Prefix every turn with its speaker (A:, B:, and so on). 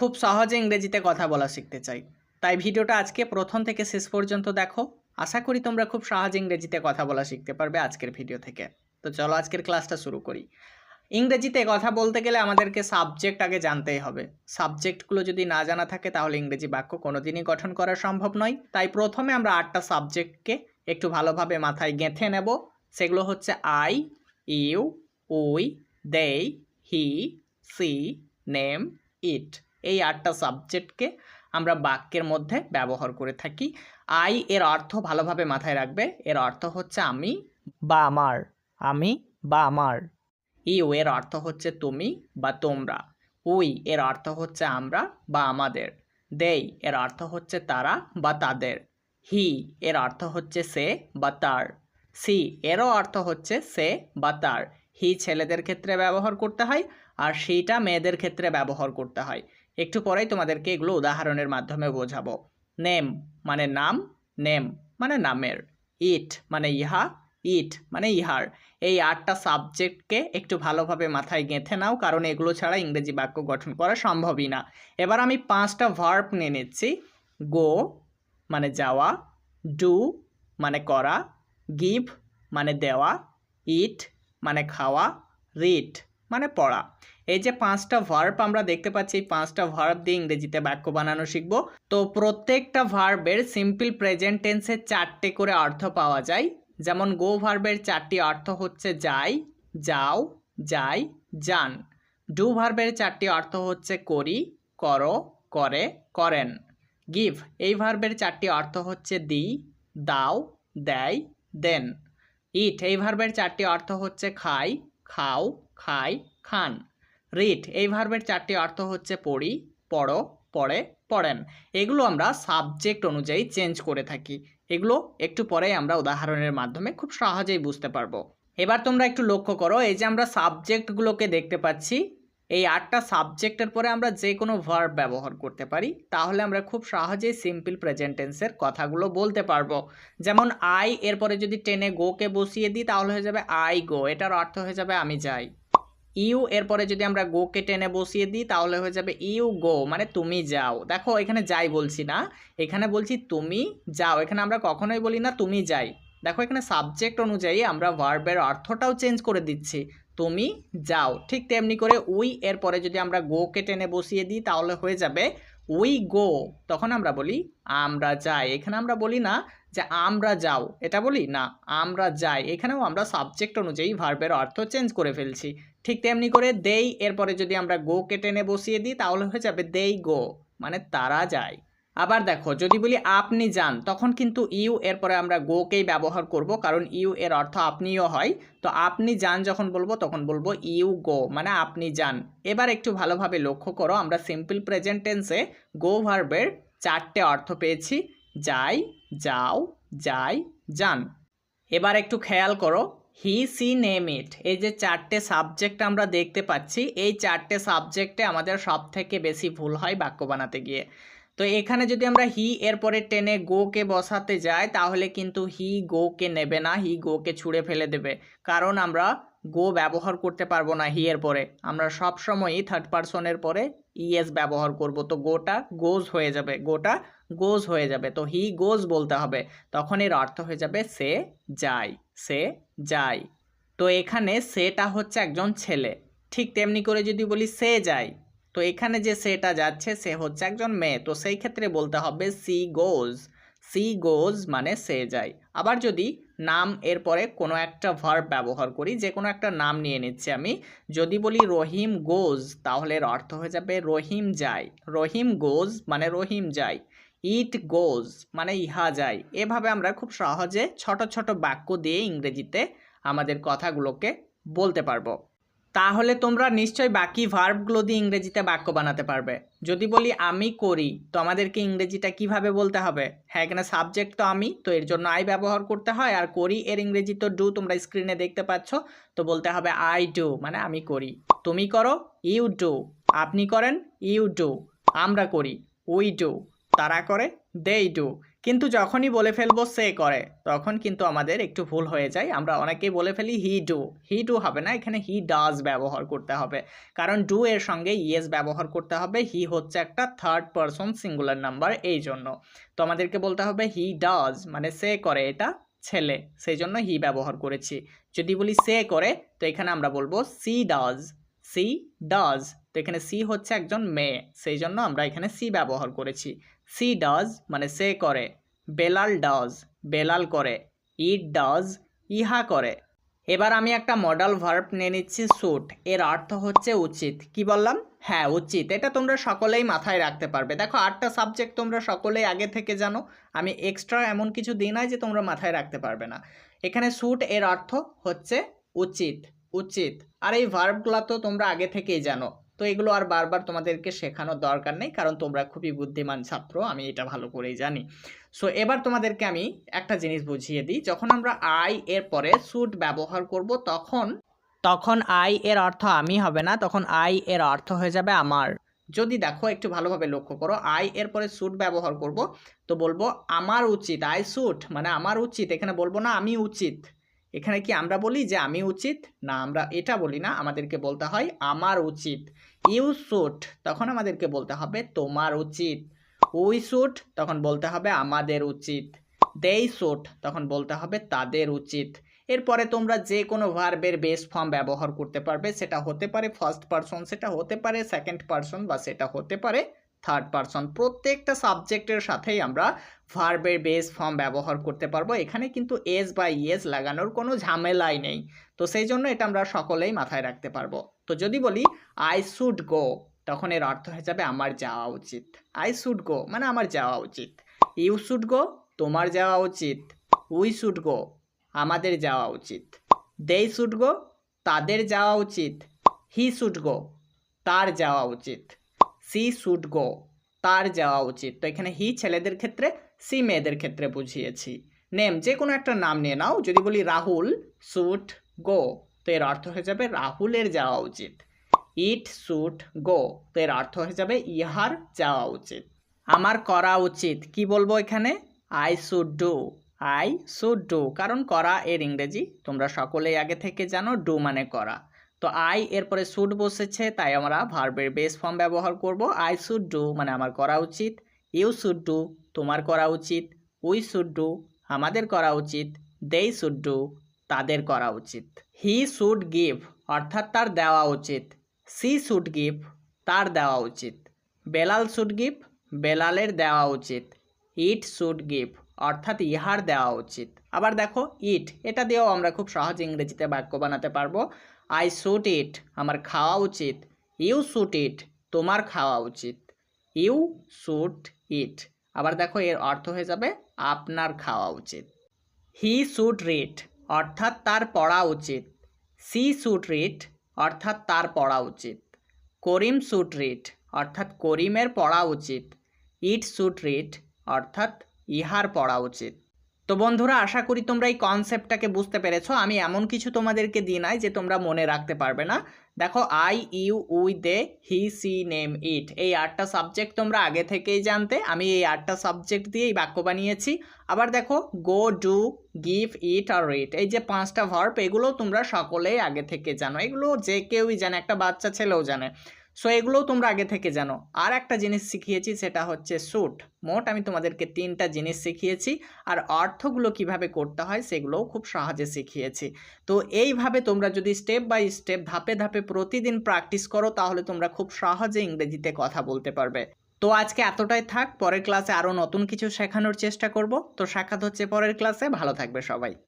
A: খুব সহজে ইংরেজিতে কথা বলা শিখতে চাই। তাই ভিডিওটা আজকে প্রথম থেকে শেষ পর্যন্ত দেখো। আশা করি তোমরা খুব সহজে ইংরেজিতে কথা বলা শিখতে পারবে আজকের ভিডিও থেকে। তো চলো আজকের ক্লাসটা শুরু করি। ইংরেজিতে কথা বলতে গেলে আমাদেরকে সাবজেক্ট আগে জানতেই হবে। সাবজেক্টগুলো যদি না জানা থাকে, তাহলে ইংরেজি বাক্য কোনোদিনই গঠন করা সম্ভব নয়। তাই প্রথমে আমরা আটটা সাবজেক্টকে একটু ভালোভাবে মাথায় গেঁথে নেব। সেগুলো হচ্ছে I, you, we they he, she, name, it. এই আটটা সাবজেক্টকে আমরা বাক্যের মধ্যে ব্যবহার করে থাকি। আই এর অর্থ ভালোভাবে মাথায় রাখবে। এর অর্থ হচ্ছে আমি বা আমার। আমি বা আমার। ইউ এর অর্থ হচ্ছে তুমি বা তোমরা। উই এর অর্থ হচ্ছে আমরা বা আমাদের। দেই এর অর্থ হচ্ছে তারা বা তাদের। হি এর অর্থ হচ্ছে সে বা তার। সি এরও অর্থ হচ্ছে সে বা তার। হি ছেলেদের ক্ষেত্রে ব্যবহার করতে হয় আর সেইটা মেয়েদের ক্ষেত্রে ব্যবহার করতে হয়। একটু পরেই তোমাদেরকে এগুলো উদাহরণের মাধ্যমে বোঝাবো। নেম মানে নাম, নেম মানে নামের। ইট মানে ইহা, ইট মানে ইহার। এই আটটা সাবজেক্টকে একটু ভালোভাবে মাথায় গেঁথে নাও, কারণ এগুলো ছাড়া ইংরেজি বাক্য গঠন করা সম্ভবই না। এবার আমি পাঁচটা ভার্ব নিয়ে নিচ্ছি। গো মানে যাওয়া, ডু মানে করা, গিভ মানে দেওয়া, ইট মানে খাওয়া রিড মানে পড়া। এই যে পাঁচটা ভার্ব আমরা দেখতে পাচ্ছি, এই পাঁচটা ভার্ব দিয়ে ইংরেজিতে বাক্য বানানো শিখব। তো প্রত্যেকটা ভার্বের সিম্পল প্রেজেন্ট টেন্সে চারটে করে অর্থ পাওয়া যায়। যেমন গো ভার্বের চারটি অর্থ হচ্ছে যাই, যাও, যাই, যান। ডু ভার্বের চারটি অর্থ হচ্ছে করি, করো, করে, করেন। গিভ এই ভার্বের চারটি অর্থ হচ্ছে দি, দাও, দেয়, দেন। ইট এই ভার্বের চারটি অর্থ হচ্ছে খাই, খাও, খাই, খান। রিড এই ভার্বের চারটি অর্থ হচ্ছে পড়ি, পড়ো, পড়ে, পড়েন। এগুলো আমরা সাবজেক্ট অনুযায়ী চেঞ্জ করে থাকি। এগুলো একটু পরেই আমরা উদাহরণের মাধ্যমে খুব সহজেই বুঝতে পারব। এবার তোমরা একটু লক্ষ্য করো, এই যে আমরা সাবজেক্টগুলোকে দেখতে পাচ্ছি, এই আটটা সাবজেক্টের পরে আমরা যে কোনো ভার্ব ব্যবহার করতে পারি, তাহলে আমরা খুব সহজেই সিম্পল প্রেজেন্টেন্সের কথাগুলো বলতে পারব। যেমন আই এরপরে যদি টেনে গোকে বসিয়ে দিই, তাহলে হয়ে যাবে আই গো এটার অর্থ হয়ে যাবে আমি যাই। ইউ, এরপরে যদি আমরা গোকে টেনে বসিয়ে দিই, তাহলে হয়ে যাবে ইউ গো মানে তুমি যাও। দেখো, এখানে যাই বলছি না। এখানে বলছি তুমি যাও। এখানে আমরা কখনোই বলি না তুমি যাই। দেখো, এখানে সাবজেক্ট অনুযায়ী আমরা ভার্বের অর্থটাও চেঞ্জ করে দিচ্ছি। তুমি যাও। ঠিক তেমনি করে উই এর পরে যদি আমরা গোকে টেনে বসিয়ে দিই, তাহলে হয়ে যাবে উই গো তখন আমরা বলি আমরা যাই। এখানে আমরা বলি না যে আমরা যাও, এটা বলি? না, আমরা যাই। এখানেও আমরা সাবজেক্ট অনুযায়ী ভার্বের অর্থ চেঞ্জ করে ফেলছি। ঠিক তেমনি করে দেই, এরপরে যদি আমরা গোকে টেনে বসিয়ে দিই, তাহলে হয়ে যাবে দেই গো মানে তারা যায়। আবার দেখো, যদি বলি আপনি যান, তখন কিন্তু ইউ এরপরে আমরা গোকেই ব্যবহার করব, কারণ ইউ এর অর্থ আপনিও হয়। তো আপনি যান যখন বলব, তখন বলব ইউ গো মানে আপনি যান। এবার একটু ভালোভাবে লক্ষ্য করো, আমরা সিম্পল প্রেজেন্ট টেন্সে গো ভার্বের চারটে অর্থ পেয়েছি। যাই, যাও, যাই, যান। এবার একটু খেয়াল করো হি সি নেম ইট এই যে চারটে সাবজেক্ট আমরা দেখতে পাচ্ছি, এই চারটে সাবজেক্টে আমাদের সব থেকে বেশি ভুল হয় বাক্য বানাতে গিয়ে। তো এখানে যদি আমরা হি এরপরে টেনে গোকে বসাতে যাই, তাহলে কিন্তু হি গোকে নেবে না হি গোকে ছুঁড়ে ফেলে দেবে। কারণ আমরা গো ব্যবহার করতে পারব না হি এর পরে। আমরা সব সময়ই থার্ড পারসনের পরে ইএস ব্যবহার করব। তো গোটা গোজ হয়ে যাবে। গোটা গোজ হয়ে যাবে। তো হি গোজ বলতে হবে। তখন এর অর্থ হয়ে যাবে সে যায়। সে যায়। তো এখানে সেটা হচ্ছে একজন ছেলে। ঠিক তেমনি করে যদি বলি সে যায়, তো এখানে যে সেটা যাচ্ছে সে হচ্ছে একজন মেয়ে। তো সেই ক্ষেত্রে বলতে হবে সি গোজ সি গোজ মানে সে যায়। আবার যদি নাম এরপরে কোনো একটা ভার্ব ব্যবহার করি যে কোনো একটা নাম নিয়ে নিচ্ছি আমি, যদি বলি রহিম গোজ, তাহলে এর অর্থ হয়ে যাবে রহিম যায়। রহিম গোজ মানে রহিম যায়। ইট গোজ মানে ইহা যায়। এভাবে আমরা খুব সহজে ছোট ছোট বাক্য দিয়ে ইংরেজিতে আমাদের কথাগুলোকে বলতে পারব। তাহলে তোমরা নিশ্চয়ই বাকি ভার্বগুলো দিয়ে ইংরেজিতে বাক্য বানাতে পারবে। যদি বলি আমি করি, তো আমাদেরকে ইংরেজিটা কীভাবে বলতে হবে? হ্যাঁ এখানে সাবজেক্ট তো আমি, তো এর জন্য আই ব্যবহার করতে হয়, আর করি এর ইংরেজি তো ডু তোমরা স্ক্রিনে দেখতে পাচ্ছ, তো বলতে হবে আই ডু মানে আমি করি। তুমি করো ইউ ডু আপনি করেন ইউ ডু আমরা করি উই ডু তারা করে দেই ডু কিন্তু যখনই বলে ফেলব সে করে, তখন কিন্তু আমাদের একটু ভুল হয়ে যায়। আমরা অনেকেই বলে ফেলি হি ডু হি ডু হবে না, এখানে হি ডাজ ব্যবহার করতে হবে। কারণ ডু এর সঙ্গে ইয়েস ব্যবহার করতে হবে হি হচ্ছে একটা থার্ড পারসন সিঙ্গুলার নাম্বার এই জন্য। তো আমাদেরকে বলতে হবে হি ডাজ মানে সে করে এটা ছেলে, সেই জন্য হি ব্যবহার করেছি। যদি বলি সে করে, তো এখানে আমরা বলব সি ডাজ সি ডাজ তো এখানে সি হচ্ছে একজন মেয়ে, সেই জন্য আমরা এখানে সি ব্যবহার করেছি। সি ডাজ মানে সে করে, বেলাল ডাজ বেলাল করে, ইট ডাজ ইহা করে। এবার আমি একটা মডেল ভার্ব নিয়ে নিচ্ছি স্যুট এর অর্থ হচ্ছে উচিত। কি বললাম? হ্যাঁ উচিত। এটা তোমরা সকলেই মাথায় রাখতে পারবে। দেখো, আটটা সাবজেক্ট তোমরা সকলেই আগে থেকে জানো। আমি এক্সট্রা এমন কিছু দিই নাই যে তোমরা মাথায় রাখতে পারবে না। এখানে স্যুট এর অর্থ হচ্ছে উচিত। উচিত। আর এই ভার্বগুলো তো তোমরা আগে থেকেই জানো। তো এগুলো আর বারবার তোমাদেরকে শেখানোর দরকার নেই, কারণ তোমরা খুবই বুদ্ধিমান ছাত্র, আমি এটা ভালো করেই জানি। সো এবার তোমাদেরকে আমি একটা জিনিস বুঝিয়ে দিই। যখন আমরা আই এর পরে সুট ব্যবহার করব, তখন তখন আই এর অর্থ আমি হবে না, তখন আই এর অর্থ হয়ে যাবে আমার। যদি দেখো, একটু ভালোভাবে লক্ষ্য করো আই এর পরে সুট ব্যবহার করব, তো বলব, আমার উচিত আই সুট মানে আমার উচিত, এখানে বলব না, আমি উচিত। এখানে কি আমরা বলি যে আমি উচিত? না, আমরা এটা বলি না। আমাদেরকে বলতে হয় আমার উচিত। ইউ শুট তখন আমাদেরকে বলতে হবে তোমার উচিত। উই শুট তখন বলতে হবে আমাদের উচিত। দেই শুট তখন বলতে হবে তাদের উচিত। এরপরে তোমরা যে কোনো ভার্বের বেস ফর্ম ব্যবহার করতে পারবে। সেটা হতে পারে ফার্স্ট পারসন, সেটা হতে পারে সেকেন্ড পারসন বা সেটা হতে পারে থার্ড পারসন প্রত্যেকটা সাবজেক্টের সাথেই আমরা ভার্বের বেস ফর্ম ব্যবহার করতে পারব। এখানে কিন্তু এস বা ইয়েস লাগানোর কোনো ঝামেলাই নেই। তো সেই জন্য এটা আমরা সকলেই মাথায় রাখতে পারব। তো যদি বলি আই শুড গো তখন এর অর্থ হয়ে যাবে, আমার যাওয়া উচিত। আই শুড গো মানে আমার যাওয়া উচিত। ইউ শুড গো তোমার যাওয়া উচিত। উই শুড গো আমাদের যাওয়া উচিত। দে শুড গো তাদের যাওয়া উচিত। হি শুড গো তার যাওয়া উচিত। সি শুড গো, তার যাওয়া উচিত। তো এখানে হি ছেলেদের ক্ষেত্রে, সি মেয়েদের ক্ষেত্রে বুঝিয়েছি। নেম, যে কোনো একটা নাম নিয়ে নাও, যদি বলি রাহুল শুড গো, তো এর অর্থ হয়ে যাবে রাহুলের যাওয়া উচিত। ইট শুড গো, তো এর অর্থ হয়ে যাবে ইহার যাওয়া উচিত। আমার করা উচিত, কি বলব এখানে? I should do, I should do, কারণ করা এর ইংরেজি, তোমরা সকলেই আগে থেকে জানো, ডু মানে করা। তো আই এরপরে শুড বসেছে, তাই আমরা ভার্বের বেস ফর্ম ব্যবহার করব। আই শুড ডু মানে আমার করা উচিত ইউ শুড ডু তোমার করা উচিত উই শুড ডু আমাদের করা উচিত দেই শুড ডু তাদের করা উচিত। হি শুড গিভ অর্থাৎ তার দেওয়া উচিত সি শুড গিভ তার দেওয়া উচিত। বেলাল শুড গিভ বেলালের দেওয়া উচিত ইট শুড গিভ অর্থাৎ ইহার দেওয়া উচিত। আবার দেখো ইট এটা দিয়েও আমরা খুব সহজ ইংরেজিতে বাক্য বানাতে পারব। আই শুট ইট, আমার খাওয়া উচিত। ইউ শুট ইট, তোমার খাওয়া উচিত। You should eat. আবার দেখো, এর অর্থ হয়ে যাবে, আপনার খাওয়া উচিত। হি শুড রিড অর্থাৎ তার পড়া উচিত। সি শুড রিড অর্থাৎ তার পড়া উচিত। করিম শুড রিড অর্থাৎ করিমের পড়া উচিত। ইট শুড রিড অর্থাৎ ইহার পড়া উচিত। তো বন্ধুরা, আশা করি তোমরা এই কনসেপ্টটাকে বুঝতে পেরেছ। আমি এমন কিছু তোমাদেরকে দিই নাই যে তোমরা মনে রাখতে পারবে না। দেখো I you we they he she name it এই আটটা সাবজেক্ট তোমরা আগে থেকেই জানতে। আমি এই আটটা সাবজেক্ট দিয়ে এই বাক্য বানিয়েছি। আবার দেখো গো ডু গিভ ইট আর রিট এই যে পাঁচটা ভার্ব এগুলো তোমরা সকলেই আগে থেকে জানো। এগুলো যে কেউই জানে, একটা বাচ্চা ছেলেও জানে। সো এগুলোও তোমরা আগে থেকে জানো। আর একটা জিনিস শিখিয়েছি, সেটা হচ্ছে স্যুট মোট আমি তোমাদেরকে তিনটা জিনিস শিখিয়েছি, আর অর্থগুলো কীভাবে করতে হয়, সেগুলোও খুব সহজে শিখিয়েছি। তো, এইভাবে তোমরা যদি স্টেপ বাই স্টেপ ধাপে ধাপে প্রতিদিন প্র্যাকটিস করো, তাহলে তোমরা খুব সহজে ইংরেজিতে কথা বলতে পারবে। তো, আজকে এতটাই থাক, পরের ক্লাসে আরও নতুন কিছু শেখানোর চেষ্টা করব। তো, সাক্ষাৎ হচ্ছে পরের ক্লাসে ভালো থাকবে সবাই।